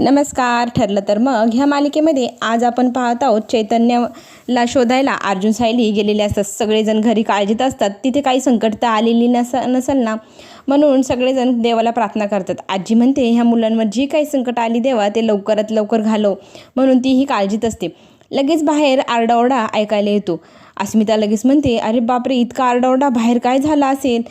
नमस्कार ठरलं तर मग. ह्या मालिकेमध्ये आज आपण पाहत आहोत चैतन्यला शोधायला अर्जुन सायली गेलेले असतात. सगळेजण घरी काळजीत असतात. तिथे काही संकट तर आलेली नस नसेल ना? म्हणून सगळेजण देवाला प्रार्थना करतात. आजी म्हणते ह्या मुलांवर जी काही संकट आली देवा ते लवकरात लवकर घालव. म्हणून ती ही काळजीत असते. लगेच बाहेर आरडाओरडा ऐकायला येतो. अस्मिता लगेच म्हणते अरे बापरे इतका आरडाओरडा बाहेर काय झाला असेल?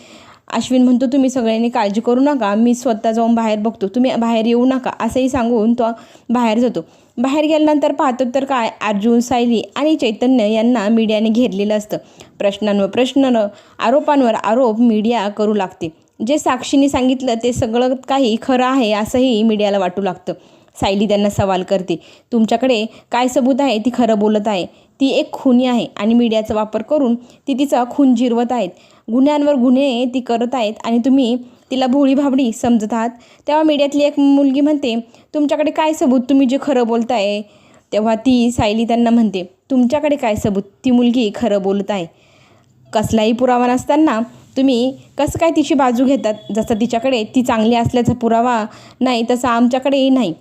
अश्विन म्हणतो तुम्ही सगळ्यांनी काळजी करू नका. मी स्वतः जाऊन बाहेर बघतो. तुम्ही बाहेर येऊ नका. असंही सांगून तो बाहेर जातो. बाहेर गेल्यानंतर पाहतो तर काय अर्जुन सायली आणि चैतन्य यांना मीडियाने घेरलेलं असतं. प्रश्नांवर प्रश्न आरोपांवर आरोप मीडिया करू लागते. जे साक्षीने सांगितलं ते सगळं काही खरं आहे असंही मीडियाला वाटू लागतं. सायली त्यांना सवाल करते तुमच्याकडे काय सबूत आहे? ती खरं बोलत आहे. ती एक खुनी आहे आणि मीडियाचा वापर करून ती तिचा खून जिरवत आहेत. गुन्ह्यांवर गुन्हे ती करत आहेत आणि तुम्ही तिला भोळी भाबडी समजत आहात. तेव्हा मीडियातली एक मुलगी म्हणते तुमच्याकडे काय सबूत? तुम्ही जे खरं बोलताय. तेव्हा ती सायली त्यांना म्हणते तुमच्याकडे काय सबूत? ती मुलगी खरं बोलत आहे. कसलाही पुरावा नसताना तुम्ही कसं काय तिची बाजू घेतात? जसं तिच्याकडे ती चांगली असल्याचा पुरावा नाही तसा आमच्याकडेही नाही.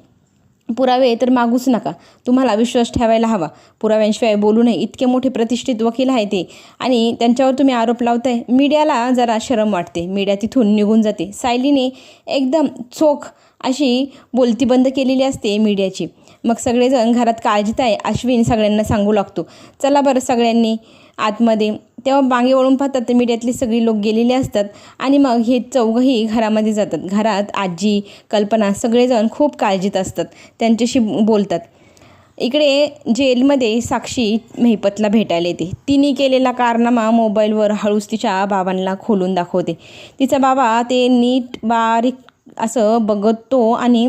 पुरावे तर मागूच नका. तुम्हाला विश्वास ठेवायला हवा. पुराव्यांशिवाय बोलू नये. इतके मोठे प्रतिष्ठित वकील आहे ते. आणि त्यांच्यावर तुम्ही आरोप लावताय. मीडियाला जरा शरम वाटते. मीडिया तिथून निघून जाते. सायलीने एकदम चोख अशी बोलती बंद केलेली असते मीडियाची. मग सगळेजण घरात काळजीत आहे. अश्विन सगळ्यांना सांगू लागतो. चला बरं सगळ्यांनी आतमध्ये. तेव्हा मागे वळून पाहतात तर मीडियातली सगळी लोक गेलेले असतात आणि मग हे चौघही घरामध्ये जातात. घरात आजी कल्पना सगळेजण खूप काळजीत असतात. त्यांच्याशी बोलतात. इकडे जेलमध्ये साक्षी मेहपतला भेटायला येते. तिने केलेला कारनामा मोबाईलवर हळूच तिच्या बाबांना खोलून दाखवते. तिचा बाबा ते नीट बारीक असं बघतो आणि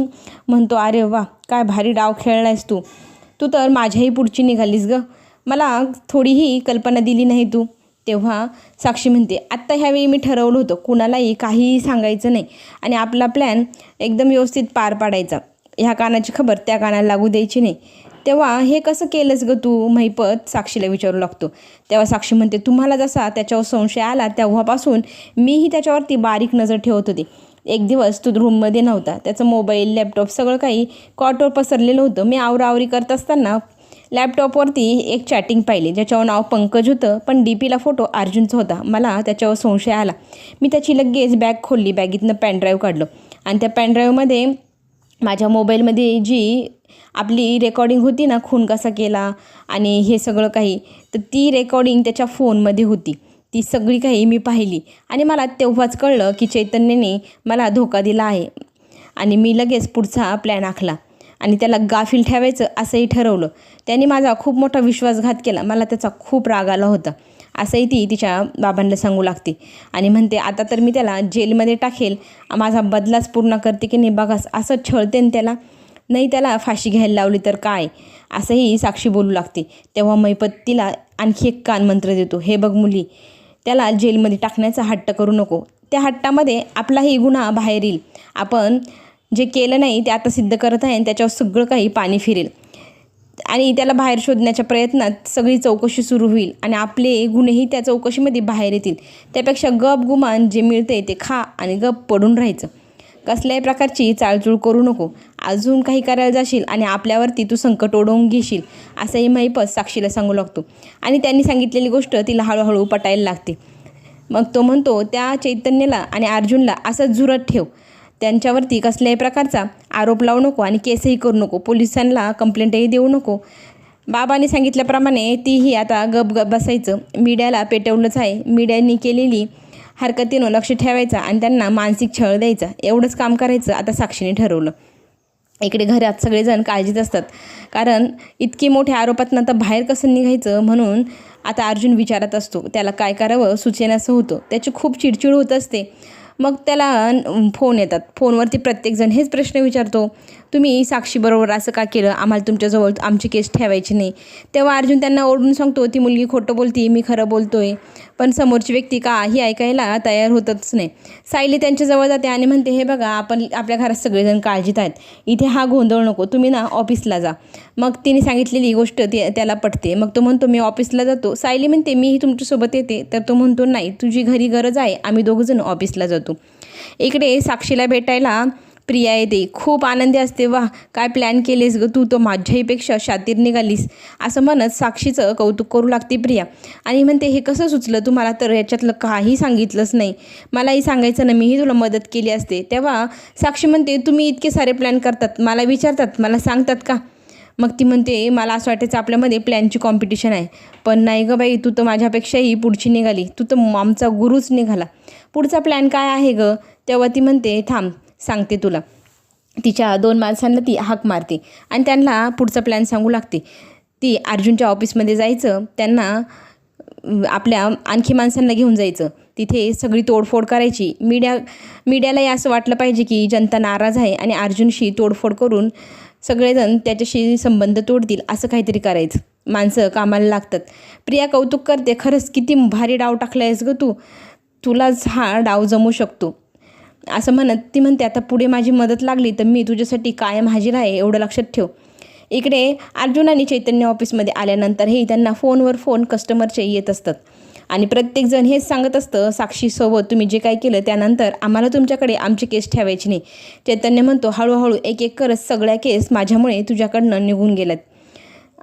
म्हणतो अरे वा काय भारी डाव खेळलायस तू. तू तर माझ्याही पुढची निघालीस गं. मला थोडीही कल्पना दिली नाही तू. तेव्हा साक्षी म्हणते आत्ता ह्यावेळी मी ठरवलं होतं कुणालाही काहीही सांगायचं नाही आणि आपला प्लॅन एकदम व्यवस्थित पार पाडायचा. ह्या कानाची खबर त्या कानाला लागू द्यायची नाही. तेव्हा हे कसं केलंस गं तू? महिपत साक्षीला विचारू लागतो. तेव्हा साक्षी म्हणते तुम्हाला जसा त्याच्यावर संशय आला तेव्हापासून मीही त्याच्यावरती बारीक नजर ठेवत होते. एक दिवस तो रूममध्ये नव्हता. त्याचं मोबाईल लॅपटॉप सगळं काही कॉटवर पसरलेलं होतं. मी आवरावरी करत असताना लॅपटॉपवरती एक चॅटिंग पाहिली ज्याच्यावर नाव पंकज होतं पण डी पीला फोटो अर्जुनचा होता. मला त्याच्यावर संशय आला. मी त्याची लगेच बॅग खोलली बॅगीतनं पॅनड्राईव्ह काढलं. आणि त्या पॅनड्राईव्हमध्ये माझ्या मोबाईलमध्ये जी आपली रेकॉर्डिंग होती ना खून कसा केला आणि हे सगळं काही तर ती रेकॉर्डिंग त्याच्या फोनमध्ये होती. ती सगळी काही मी पाहिली. आणि मला तेव्हाच कळलं की चैतन्यने मला धोका दिला आहे. आणि मी लगेच पुढचा प्लॅन आखला. आणि त्याला गाफील ठेवायचं असंही ठरवलं. त्याने माझा खूप मोठा विश्वासघात केला. मला त्याचा खूप राग आला होता. असंही ती तिच्या बाबांना सांगू लागते. आणि म्हणते आता तर मी त्याला जेलमध्ये टाकेल. माझा बदलाच पूर्ण करते की नाही बघास. असं छळते त्याला. नाही त्याला फाशी घ्यायला लावली तर काय? असंही साक्षी बोलू लागते. तेव्हा मैपत तिला आणखी एक कान मंत्र देतो. हे बघ मुली त्याला जेलमध्ये टाकण्याचा हट्ट करू नको. त्या हट्टामध्ये आपलाही गुन्हा बाहेर येईल. आपण जे केलं नाही ते आता सिद्ध करत आहे आणि त्याच्यावर सगळं काही पाणी फिरेल. आणि त्याला बाहेर शोधण्याच्या प्रयत्नात सगळी चौकशी सुरू होईल आणि आपले गुन्हेही त्या चौकशीमध्ये बाहेर येतील. त्यापेक्षा गप गुमान जे मिळते ते खा आणि गप पडून राहायचं. कसल्याही प्रकारची चाळचूळ करू नको. अजून काही करायला जाशील आणि आपल्यावरती तू संकट ओढवून घेशील असंही महिपत साक्षीला सांगू लागतो. आणि त्यांनी सांगितलेली गोष्ट तिला हळूहळू पटायला लागते. मग तो म्हणतो त्या चैतन्याला आणि अर्जुनला असंच झुरत ठेव. त्यांच्यावरती कसल्याही प्रकारचा आरोप लावू नको आणि केसही करू नको. पोलिसांना कंप्लेंटही देऊ नको. बाबांनी सांगितल्याप्रमाणे तीही आता गप गप बसायचं. मीडियाला पेटवलंच आहे. मीडियानी केलेली हरकतीनं लक्ष ठेवायचं आणि त्यांना मानसिक छळ द्यायचा. एवढंच काम करायचं आता साक्षीने ठरवलं. इकडे घरात सगळेजण काळजीत असतात. कारण इतकी मोठ्या आरोपातनं आता बाहेर कसं निघायचं म्हणून आता अर्जुन विचारत असतो. त्याला काय करावं? सुचेनासं होतं. त्याची खूप चिडचिड होत असते. मग त्याला फोन येतात. फोनवरती प्रत्येकजण हेच प्रश्न विचारतो. तुम्ही साक्षीबरोबर असं का केलं? आम्हाला तुमच्याजवळ आमची केस ठेवायची नाही. तेव्हा अर्जुन त्यांना ओरडून सांगतो ती मुलगी खोटं बोलती मी खरं बोलतो आहे पण समोरची व्यक्ती का ही ऐकायला तयार होतच नाही. सायली त्यांच्याजवळ जाते आणि म्हणते हे बघा आपण आपल्या घरात सगळेजण काळजीत आहेत. इथे हा गोंधळ नको. तुम्ही ना ऑफिसला जा. मग तिने सांगितलेली गोष्ट ती त्याला पटते. मग तो म्हणतो मी ऑफिसला जातो. सायली म्हणते मीही तुमच्यासोबत येते. तर तो म्हणतो नाही तुझी घरी गरज आहे. आम्ही दोघंजण ऑफिसला जातो. इकडे साक्षीला भेटायला प्रिया येते. खूप आनंदी असते. वा काय प्लॅन केलेस ग? तू तर माझ्याहीपेक्षा शातीर निघालीस. असं म्हणत साक्षीचं कौतुक करू लागते प्रिया. आणि म्हणते हे कसं सुचलं? तुम्हाला तर याच्यातलं काही सांगितलंच नाही. मलाही सांगायचं ना मीही तुला मदत केली असते. तेव्हा साक्षी म्हणते तुम्ही इतके सारे प्लॅन करतात. मला विचारतात. मला सांगतात का? मग ती म्हणते मला असं वाटायचं आपल्यामध्ये प्लॅनची कॉम्पिटिशन आहे. पण नाही गं बाई तू तर माझ्यापेक्षाही पुढची निघाली. तू तर आमचा गुरुच निघाला. पुढचा प्लॅन काय आहे गं? तेव्हा ती म्हणते थांब. सांगते तुला. तिच्या दोन माणसांना ती हाक मारते आणि त्यांना पुढचा प्लॅन सांगू लागते. ती अर्जुनच्या ऑफिसमध्ये जायचं त्यांना आपल्या आणखी माणसांना घेऊन जायचं. तिथे सगळी तोडफोड करायची. मीडिया मीडियालाही असं वाटलं पाहिजे की जनता नाराज आहे आणि अर्जुनशी तोडफोड करून सगळेजण त्याच्याशी संबंध तोडतील असं काहीतरी करायचं. माणसं कामाला लागतात. प्रिया कौतुक करते खरंच किती भारी डाव टाकला आहेस गं तू. तुलाच हा डाव जमू शकतो. असं म्हणत ती म्हणते आता पुढे माझी मदत लागली तर मी तुझ्यासाठी कायम हाजीर आहे एवढं लक्षात ठेव. इकडे अर्जुन आणि चैतन्य ऑफिसमध्ये आल्यानंतरही त्यांना फोनवर फोन कस्टमरचे येत असतात. आणि प्रत्येकजण हेच सांगत असतं साक्षीसोबत तुम्ही जे काय केलं त्यानंतर आम्हाला तुमच्याकडे आमची केस ठेवायची नाही. चैतन्य म्हणतो हळूहळू एक एक करत सगळ्या केस माझ्यामुळे तुझ्याकडनं निघून गेल्यात.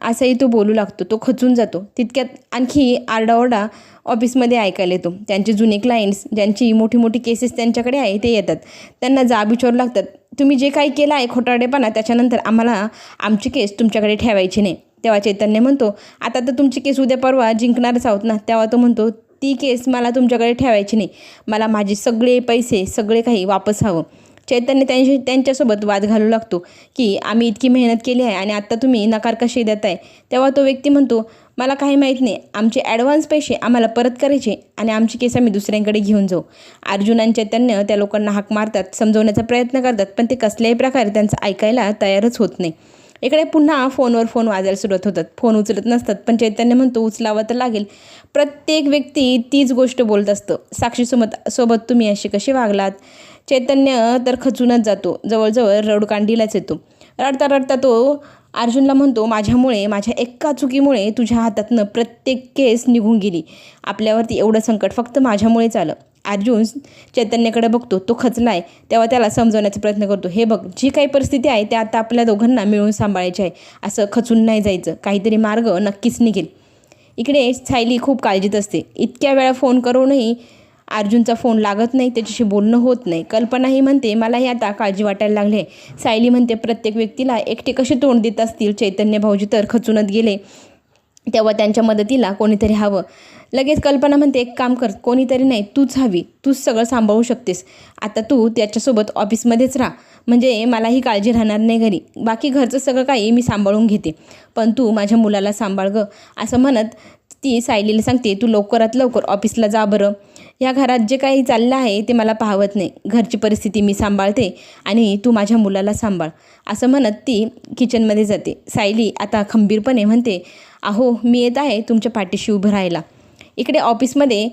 असंही तो बोलू लागतो तो खचून जातो. तितक्यात आणखी आरडाओरडा ऑफिसमध्ये ऐकायला येतो. त्यांचे जुने क्लायंट्स ज्यांची मोठी मोठी केसेस त्यांच्याकडे आहे ते येतात. त्यांना जाब विचारू लागतात. तुम्ही जे काही केलं आहे खोटारडेपणा त्याच्यानंतर आम्हाला आमची केस तुमच्याकडे ठेवायची नाही. तेव्हा चैतन्य म्हणतो आता तर तुमची केस उद्या परवा जिंकणारच आहोत ना. तेव्हा तो म्हणतो ती केस मला तुमच्याकडे ठेवायची नाही. मला माझे सगळे पैसे सगळे काही वापस हवं. चैतन्य त्यांशी त्यांच्यासोबत वाद घालू लागतो की आम्ही इतकी मेहनत केली आहे आणि आत्ता तुम्ही नकार कसे आहे तेव्हा तो व्यक्ती म्हणतो मला काही माहीत नाही. आमचे ॲडव्हान्स पैसे आम्हाला परत करायचे आणि आमची केस आम्ही दुसऱ्यांकडे घेऊन जाऊ. अर्जुन आणि चैतन्य त्या लोकांना हाक मारतात समजवण्याचा प्रयत्न करतात पण ते कसल्याही प्रकारे त्यांचं ऐकायला तयारच होत नाही. इकडे पुन्हा फोनवर फोन वाजायला सुरुवात होतात. फोन उचलत नसतात पण चैतन्य म्हणतो उचलावा तर लागेल. प्रत्येक व्यक्ती तीच गोष्ट बोलत असतं. साक्षीसोबत सोबत तुम्ही असे कसे वागलात? चैतन्य तर खचूनच जातो. जवळजवळ रडकांडीलाच येतो. रडता रडता तो अर्जुनला म्हणतो माझ्यामुळे माझ्या एका चुकीमुळे तुझ्या हातातनं प्रत्येक केस निघून गेली. आपल्यावरती एवढं संकट फक्त माझ्यामुळेच आलं. अर्जुन चैतन्याकडे बघतो. तो खचलाय. तेव्हा त्याला समजवण्याचा प्रयत्न करतो. हे बघ जी काही परिस्थिती आहे ते आता आपल्या दोघांना मिळून सांभाळायची आहे. असं खचून नाही जायचं. काहीतरी मार्ग नक्कीच निघेल. इकडे सायली खूप काळजीत असते. इतक्या वेळा फोन करूनही अर्जुनचा फोन लागत नाही त्याच्याशी बोलणं होत नाही. कल्पनाही म्हणते मलाही आता काळजी वाटायला लागली आहे. सायली म्हणते प्रत्येक व्यक्तीला एकटे कसे तोंड देत असतील? चैतन्य भाऊजी तर खचूनच गेले. तेव्हा त्यांच्या मदतीला कोणीतरी हवं. लगेच कल्पना म्हणते एक काम कर कोणीतरी नाही तूच हवी. तूच सगळं सांभाळू शकतेस. आता तू त्याच्यासोबत ऑफिसमध्येच राहा. म्हणजे मलाही काळजी राहणार नाही घरी. बाकी घरचं सगळं काही मी सांभाळून घेते. पण तू माझ्या मुलाला सांभाळ गं. असं म्हणत ती सायलीला सांगते तू लवकरात लवकर ऑफिसला जा बरं. या घरात जे काही चाललं आहे ते मला पाहवत नाही. घरची परिस्थिती मी सांभाळते आणि तू माझ्या मुलाला सांभाळ. असं म्हणत ती किचनमध्ये जाते. सायली आता खंबीरपणे म्हणते अहो मी येत आहे तुमच्या पाठीशी उभं राहायला. इकडे ऑफिसमध्ये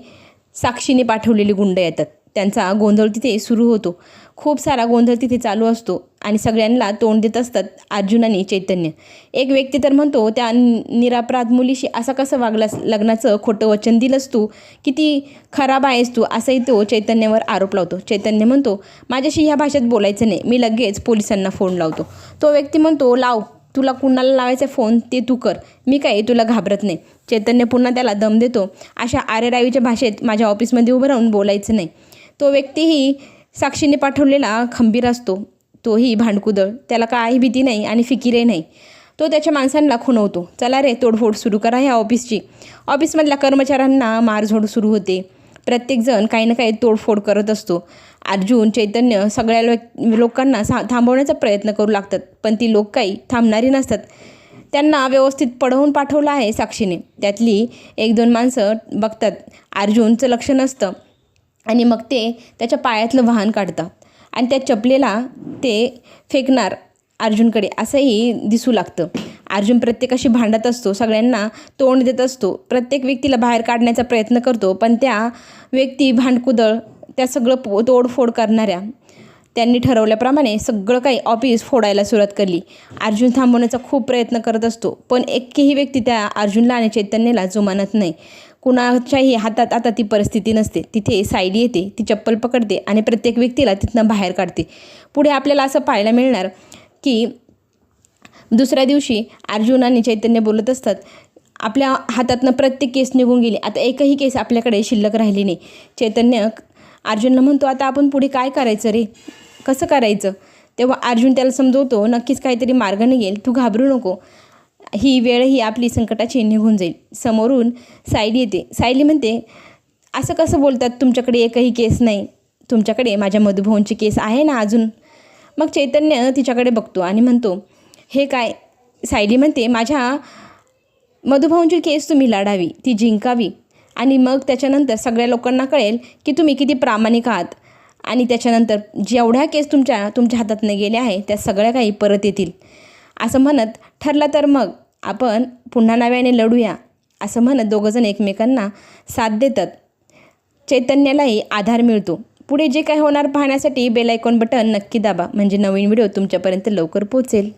साक्षीने पाठवलेले गुंड येतात. त्यांचा गोंधळ तिथे सुरू होतो. खूप सारा गोंधळ तिथे चालू असतो. आणि सगळ्यांना तोंड देत असतात अर्जुन आणि चैतन्य. एक व्यक्ती तर म्हणतो त्या निरापराध मुलीशी असा कसं वागलास? लग्नाचं खोटं वचन दिलंस तू? किती खराब आहेस तू? असंही तो चैतन्यावर आरोप लावतो. चैतन्य म्हणतो माझ्याशी ह्या भाषेत बोलायचं नाही. मी लगेच पोलिसांना फोन लावतो. तो व्यक्ती म्हणतो लाव तुला कुणाला लावायचा फोन ते तू कर. मी काही तुला घाबरत नाही. चैतन्य पुन्हा त्याला दम देतो. अशा आरेरावीच्या भाषेत माझ्या ऑफिसमध्ये उभं राहून बोलायचं नाही. तो व्यक्तीही साक्षीने पाठवलेला खंबीर असतो. तोही भांडकुदळ. त्याला काही भीती नाही आणि फिकिरही नाही. तो त्याच्या माणसांना खुणवतो. चला रे तोडफोड सुरू करा ह्या ऑफिसची. ऑफिसमधल्या कर्मचाऱ्यांना मारझोड सुरू होते. प्रत्येकजण काही ना काही तोडफोड करत असतो. अर्जुन चैतन्य सगळ्या लो लोकांना सा थांबवण्याचा प्रयत्न करू लागतात. पण ती लोक काही थांबणारी नसतात. त्यांना व्यवस्थित पडवून पाठवलं आहे साक्षीने. त्यातली एक दोन माणसं बघतात. अर्जुनचं लक्ष नसतं. आणि मग ते त्याच्या पायातलं वाहन काढतात. आणि त्या चपलेला ते फेकणार अर्जुनकडे असंही दिसू लागतं. अर्जुन प्रत्येकाशी भांडत असतो सगळ्यांना तोंड देत असतो. प्रत्येक व्यक्तीला बाहेर काढण्याचा प्रयत्न करतो पण त्या व्यक्ती भांडकुदळ त्या सगळं पो तोडफोड करणाऱ्या त्यांनी ठरवल्याप्रमाणे सगळं काही ऑफिस फोडायला सुरुवात केली अर्जुन थांबवण्याचा खूप प्रयत्न करत असतो पण एकही व्यक्ती त्या अर्जुनला आणि चैतन्यला जुमानत नाही. कुणाच्याही हातात आता ती परिस्थिती नसते. तिथे सायली येते ती चप्पल पकडते आणि प्रत्येक व्यक्तीला तिथनं बाहेर काढते. पुढे आपल्याला असं पाहायला मिळणार की दुसऱ्या दिवशी अर्जुन आणि चैतन्य बोलत असतात आपल्या हातातनं प्रत्येक केस निघून गेली. आता एकही केस आपल्याकडे शिल्लक राहिली नाही. चैतन्य अर्जुनला म्हणतो आता आपण पुढे काय करायचं रे? कसं करायचं? तेव्हा अर्जुन त्याला समजवतो नक्कीच काहीतरी मार्ग निघेल. तू घाबरू नको. ही वेळ ही आपली संकटाची निघून जाईल. समोरून सायली येते. सायली म्हणते असं कसं बोलतात? तुमच्याकडे एकही केस नाही. तुमच्याकडे माझ्या मधुभाऊंची केस आहे ना अजून? मग चैतन्य तिच्याकडे बघतो आणि म्हणतो हे काय? सायली म्हणते माझ्या मधुभाऊंची केस तुम्ही लढावी. ती जिंकावी. आणि मग त्याच्यानंतर सगळ्या लोकांना कळेल की तुम्ही किती प्रामाणिक आहात. आणि त्याच्यानंतर जेवढ्या केस तुमच्या तुमच्या हातातनं गेल्या आहे त्या सगळ्या काही परत येतील. असं म्हणत ठरला तर मग आपण पुन्हा नव्याने लढूया असं म्हणत दोघंजण एकमेकांना साथ देतात. चैतन्यालाही आधार मिळतो. पुढे जे काय होणार पाहण्यासाठी बेलायकॉन बटन नक्की दाबा म्हणजे नवीन व्हिडिओ तुमच्यापर्यंत लवकर पोहोचेल.